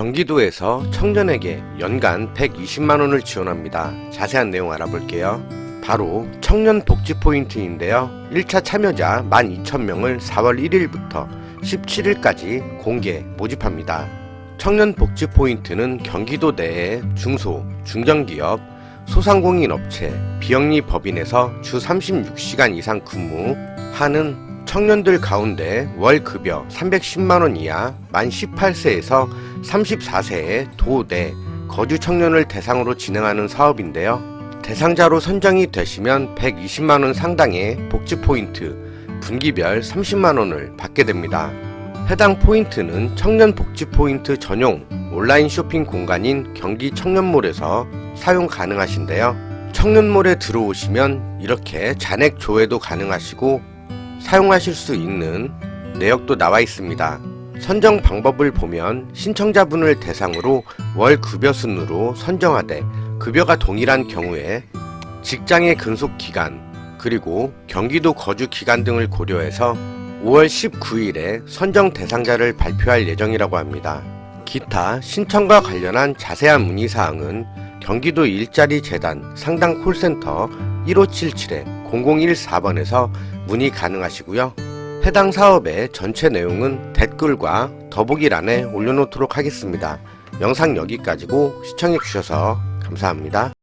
경기도에서 청년에게 연간 120만원을 지원합니다. 자세한 내용 알아볼게요. 바로 청년 복지 포인트인데요. 1차 참여자 12,000명을 4월 1일부터 17일까지 공개 모집합니다. 청년 복지 포인트는 경기도 내의 중소, 중견기업, 소상공인 업체, 비영리 법인에서 주 36시간 이상 근무하는 청년들 가운데 월 급여 310만원 이하 만 18세에서 34세의 도내 거주 청년을 대상으로 진행하는 사업인데요. 대상자로 선정이 되시면 120만원 상당의 복지 포인트, 분기별 30만원을 받게 됩니다. 해당 포인트는 청년 복지 포인트 전용 온라인 쇼핑 공간인 경기 청년몰에서 사용 가능하신데요. 청년몰에 들어오시면 이렇게 잔액 조회도 가능하시고 사용하실 수 있는 내역도 나와 있습니다. 선정 방법을 보면 신청자분을 대상으로 월 급여 순으로 선정하되 급여가 동일한 경우에 직장의 근속 기간 그리고 경기도 거주 기간 등을 고려해서 5월 19일에 선정 대상자를 발표할 예정이라고 합니다. 기타 신청과 관련한 자세한 문의 사항은 경기도 일자리 재단 상당 콜센터 1577-0014번에서 문의 가능하시고요. 해당 사업의 전체 내용은 댓글과 더보기란에 올려놓도록 하겠습니다. 영상 여기까지고 시청해주셔서 감사합니다.